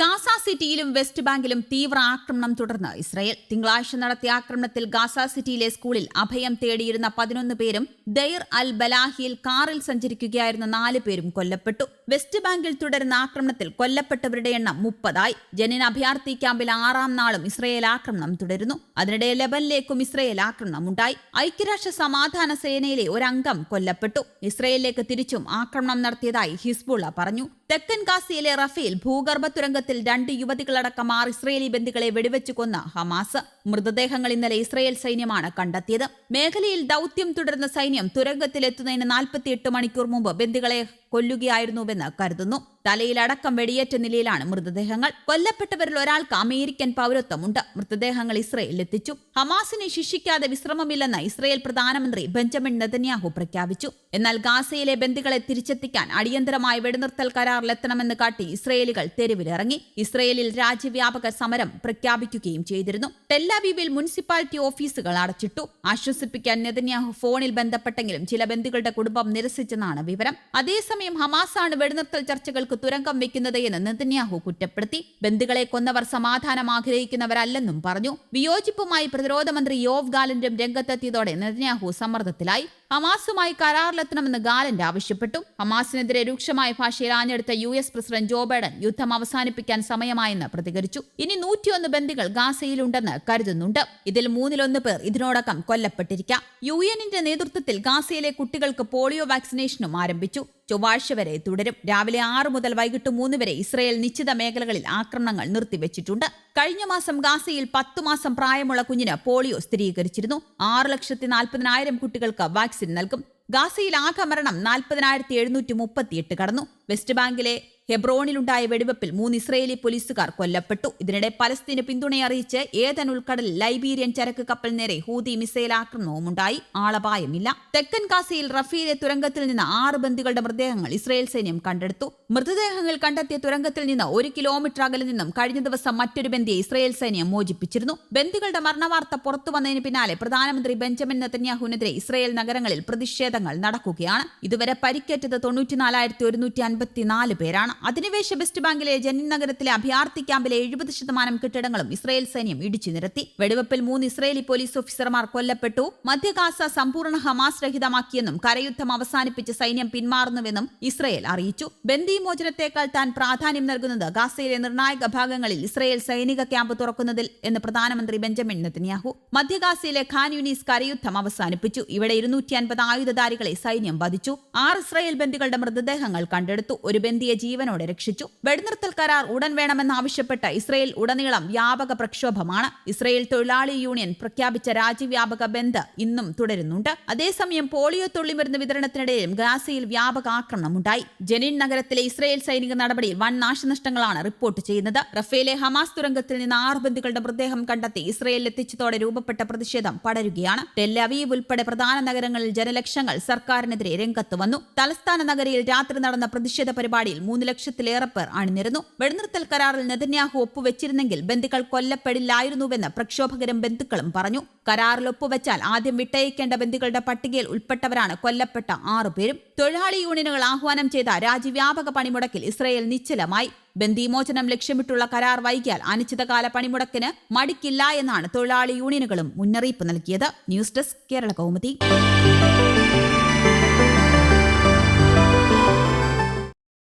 Gaza സിറ്റിയിലും west ബാങ്കിലും തീവ്ര ആക്രമണം തുടർന്ന് ഇസ്രായേൽ തിങ്കളാഴ്ച നടത്തിയ ആക്രമണത്തിൽ ഗാസ സിറ്റിയിലെ സ്കൂളിൽ അഭയം തേടിയിരുന്ന പതിനൊന്ന് പേരും ദൈർ അൽ ബലാഹിയിൽ കാറിൽ സഞ്ചരിക്കുകയായിരുന്ന നാല് പേരും കൊല്ലപ്പെട്ടു. വെസ്റ്റ് ബാങ്കിൽ തുടരുന്ന ആക്രമണത്തിൽ കൊല്ലപ്പെട്ടവരുടെ എണ്ണം മുപ്പതായി. ജനിൻ അഭയാർത്ഥി ക്യാമ്പിൽ ആറാം നാളും ഇസ്രായേൽ ആക്രമണം തുടരുന്നു. അതിനിടെ ലെബനിലേക്കും ഇസ്രായേൽ ആക്രമണം ഉണ്ടായി ഐക്യരാഷ്ട്ര സമാധാന സേനയിലെ ഒരംഗം കൊല്ലപ്പെട്ടു. ഇസ്രായേലിലേക്ക് തിരിച്ചും ആക്രമണം നടത്തിയതായി ഹിസ്ബുള്ള പറഞ്ഞു. തെക്കൻ ഗാസയിലെ റഫേൽ ഭൂഗർഭ തുരങ്കത്തിൽ രണ്ട് യുവതികളടക്കം ആറ് ഇസ്രയേലി ബന്ദികളെ വെടിവെച്ചു കൊന്ന ഹമാസ്. മൃതദേഹങ്ങൾ ഇന്നലെ ഇസ്രയേൽ സൈന്യമാണ് കണ്ടെത്തിയത്. മേഖലയിൽ ദൌത്യം തുടരുന്ന സൈന്യം തുരങ്കത്തിലെത്തുന്നതിന് നാൽപ്പത്തിയെട്ട് മണിക്കൂർ മുമ്പ് ബന്ദികളെ കൊല്ലുകയായിരുന്നുവെന്ന് കരുതുന്നു. തലയിലടക്കം വെടിയേറ്റ നിലയിലാണ് മൃതദേഹങ്ങൾ. കൊല്ലപ്പെട്ടവരിൽ ഒരാൾക്ക് അമേരിക്കൻ പൗരത്വമുണ്ട്. മൃതദേഹങ്ങൾ ഇസ്രയേലിൽ എത്തിച്ചു. ഹമാസിനെ ശിക്ഷിക്കാതെ വിശ്രമമില്ലെന്ന് ഇസ്രയേൽ പ്രധാനമന്ത്രി ബെഞ്ചമിൻ നെതന്യാഹു പ്രഖ്യാപിച്ചു. എന്നാൽ ഗാസയിലെ ബന്ദികളെ തിരിച്ചെത്തിക്കാൻ അടിയന്തരമായ വെടിനിർത്തൽ കരാറിലെത്തണമെന്ന് കാട്ടി ഇസ്രയേലികൾ തെരുവിലിറങ്ങി. ഇസ്രയേലിൽ രാജ്യവ്യാപക സമരം പ്രഖ്യാപിക്കുകയും ചെയ്തിരുന്നു. ടെല്ലവീവിൽ മുനിസിപ്പാലിറ്റി ഓഫീസുകൾ അടച്ചിട്ടു. ആശ്വസിപ്പിക്കാൻ നെതന്യാഹു ഫോണിൽ ബന്ധപ്പെട്ടെങ്കിലും ചില ബന്ദികളുടെ കുടുംബം നിരസിച്ചെന്നാണ് വിവരം. അതേസമയം ഹമാസാണ് വെടിനിർത്തൽ ചർച്ചകൾക്ക് തുരങ്കം വെക്കുന്നത് എന്ന് നെതന്യാഹു കുറ്റപ്പെടുത്തി. ബന്ധുക്കളെ കൊന്നവർ സമാധാനം ആഗ്രഹിക്കുന്നവരല്ലെന്നും പറഞ്ഞു. വിയോജിപ്പുമായി പ്രതിരോധ മന്ത്രി യോവ് ഗാലന്റും രംഗത്തെത്തിയതോടെ നെതന്യാഹു സമ്മർദ്ദത്തിലായി. ഹമാസുമായി കരാറിലെത്തണമെന്ന് ഗാലന്റ് ആവശ്യപ്പെട്ടു. ഹമാസിനെതിരെ രൂക്ഷമായ ഭാഷയിൽ ആഞ്ഞെടുത്ത U S president Joe Biden യുദ്ധം അവസാനിപ്പിക്കാൻ സമയമായെന്ന് പ്രതികരിച്ചു. ഇനി നൂറ്റിയൊന്ന് ബന്ദികൾ ഗാസയിലുണ്ടെന്ന് കരുതുന്നുണ്ട്. ഇതിൽ മൂന്നിലൊന്ന് പേർ ഇതിനോടകം കൊല്ലപ്പെട്ടിരിക്കാം. യു എന്നിന്റെ നേതൃത്വത്തിൽ ഗാസയിലെ കുട്ടികൾക്ക് പോളിയോ വാക്സിനേഷനും ആരംഭിച്ചു. ചൊവ്വാഴ്ച വരെ തുടരും. രാവിലെ ആറ് മുതൽ വൈകിട്ട് മൂന്ന് വരെ ഇസ്രയേൽ നിശ്ചിത മേഖലകളിൽ ആക്രമണങ്ങൾ നിർത്തിവെച്ചിട്ടുണ്ട്. കഴിഞ്ഞ മാസം ഗാസയിൽ പത്തു മാസം പ്രായമുള്ള കുഞ്ഞിന് പോളിയോ സ്ഥിരീകരിച്ചിരുന്നു. ആറ് ലക്ഷത്തി നാൽപ്പതിനായിരം കുട്ടികൾക്ക് വാക്സിൻ നൽകും. ഗാസയിൽ ആകെ മരണം നാൽപ്പതിനായിരത്തി എഴുന്നൂറ്റി മുപ്പത്തിയെട്ട് കടന്നു. വെസ്റ്റ് ബാങ്കിലെ ഹെബ്രോണിലുണ്ടായ വെടിവെപ്പിൽ മൂന്ന് ഇസ്രയേലി പോലീസുകാർ കൊല്ലപ്പെട്ടു. ഇതിനിടെ പലസ്തീന് പിന്തുണയറിയിച്ച് ഏതൻ ഉൾക്കടൽ ലൈബീരിയൻ ചരക്ക് കപ്പൽ നേരെ ഹൂതി മിസൈൽ ആക്രമണവുമുണ്ടായി. ആളപായമില്ല. തെക്കൻ കാസയിൽ റഫീലെ തുരങ്കത്തിൽ നിന്ന് ആറ് ബന്ദികളുടെ മൃതദേഹങ്ങൾ ഇസ്രയേൽ സൈന്യം കണ്ടെടുത്തു. മൃതദേഹങ്ങൾ കണ്ടെത്തിയ തുരങ്കത്തിൽ നിന്ന് ഒരു കിലോമീറ്റർ അകലെ നിന്നും കഴിഞ്ഞ ദിവസം മറ്റൊരു ബന്ദിയെ ഇസ്രയേൽ സൈന്യം മോചിപ്പിച്ചിരുന്നു. ബന്ദികളുടെ മരണവാർത്ത പുറത്തു വന്നതിന് പിന്നാലെ പ്രധാനമന്ത്രി ബെഞ്ചമിൻ നെതന്യാഹുവിനെതിരെ ഇസ്രയേൽ നഗരങ്ങളിൽ പ്രതിഷേധങ്ങൾ നടക്കുകയാണ്. ഇതുവരെ പരിക്കേറ്റത് തൊണ്ണൂറ്റിനാലായിരത്തി ഒരുന്നൂറ്റി അൻപത്തിനാല് പേരാണ്. അധിനിവേശ വെസ്റ്റ് ബാങ്കിലെ ജനിൻ നഗരത്തിലെ അഭയാർത്ഥി ക്യാമ്പിലെ എഴുപത് ശതമാനം കെട്ടിടങ്ങളും ഇസ്രയേൽ സൈന്യം ഇടിച്ചു നിരത്തി. വെടിവെപ്പിൽ മൂന്ന് ഇസ്രയേലി പോലീസ് ഓഫീസർമാർ കൊല്ലപ്പെട്ടു. മധ്യകാസ സമ്പൂർണ ഹമാസ് രഹിതമാക്കിയെന്നും കരയുദ്ധം അവസാനിപ്പിച്ച് സൈന്യം പിന്മാറുന്നുവെന്നും ഇസ്രയേൽ അറിയിച്ചു. ബന്ദി മോചനത്തെക്കാൾ താൻ പ്രാധാന്യം നൽകുന്നത് ഗാസയിലെ നിർണായക ഭാഗങ്ങളിൽ ഇസ്രയേൽ സൈനിക ക്യാമ്പ് തുറക്കുന്നതിൽ എന്ന് പ്രധാനമന്ത്രി ബെഞ്ചമിൻ നെതന്യാഹു. മധ്യഗാസയിലെ ഖാൻ യൂനീസ് കരയുദ്ധം അവസാനിപ്പിച്ചു. ഇവിടെ ഇരുന്നൂറ്റി അൻപത് ആയുധധാരികളെ സൈന്യം വധിച്ചു. ആറ് ഇസ്രയേൽ ബന്ദികളുടെ മൃതദേഹങ്ങൾ കണ്ടെടുത്തു. ഒരു ബന്ദിയെ ജീവനോടെ രക്ഷിച്ചു. വെടിനിർത്തൽ കരാർ ഉടൻ വേണമെന്നാവശ്യപ്പെട്ട് ഇസ്രയേൽ ഉടനീളം വ്യാപക പ്രക്ഷോഭമാണ്. ഇസ്രയേൽ തൊഴിലാളി യൂണിയൻ പ്രഖ്യാപിച്ച രാജ്യവ്യാപക ബന്ദ് ഇന്നും തുടരുന്നുണ്ട്. അതേസമയം പോളിയോ തുള്ളിമരുന്ന് വിതരണത്തിനിടയിലും ഗാസയിൽ വ്യാപക ആക്രമണമുണ്ടായി. ജനീൻ നഗരത്തിലെ ഇസ്രയേൽ സൈനിക നടപടിയിൽ വൻ നാശനഷ്ടങ്ങളാണ് റിപ്പോർട്ട് ചെയ്യുന്നത്. റഫേലെ ഹമാസ് തുരങ്കത്തിൽ നിന്ന് ആറ് ബന്ധുക്കളുടെ മൃതദേഹം കണ്ടെത്തി ഇസ്രയേലിൽ എത്തിച്ചതോടെ രൂപപ്പെട്ട പ്രതിഷേധം പടരുകയാണ്. ടെല്ലവീവ് ഉൾപ്പെടെ പ്രധാന നഗരങ്ങളിൽ ജനലക്ഷങ്ങൾ സർക്കാരിനെതിരെ രംഗത്ത് വന്നു. തലസ്ഥാന നഗരിയിൽ രാത്രി നടന്ന പ്രതിഷേധ പരിപാടിയിൽ മൂന്ന് ലക്ഷത്തിലേറെ പേർ അണിനിരുന്നു. വെടിനിർത്തൽ കരാറിൽ നെതന്യാഹു ഒപ്പുവെച്ചിരുന്നെങ്കിൽ ബന്ധുക്കൾ കൊല്ലപ്പെടില്ലായിരുന്നുവെന്ന് പ്രക്ഷോഭകരും ബന്ധുക്കളും പറഞ്ഞു. കരാറിൽ ഒപ്പുവെച്ചാൽ ആദ്യം വിട്ടയക്കേണ്ട ബന്ധുക്കളുടെ പട്ടികയിൽ ഉൾപ്പെട്ടവരാണ് കൊല്ലപ്പെട്ട ആറുപേരും തൊഴിലാളി യൂണിയനുകൾ ആഹ്വാനം ചെയ്ത രാജ്യവ്യാപക പണിമുടക്കിൽ ഇസ്രയേൽ നിശ്ചലമായി. ബന്ദിമോചനം ലക്ഷ്യമിട്ടുള്ള കരാർ വൈകിയാൽ അനിശ്ചിതകാല പണിമുടക്കിന് മടിക്കില്ല എന്നാണ് തൊഴിലാളി യൂണിയനുകളും മുന്നറിയിപ്പ് നൽകിയത്. News desk Kerala Kaumudi.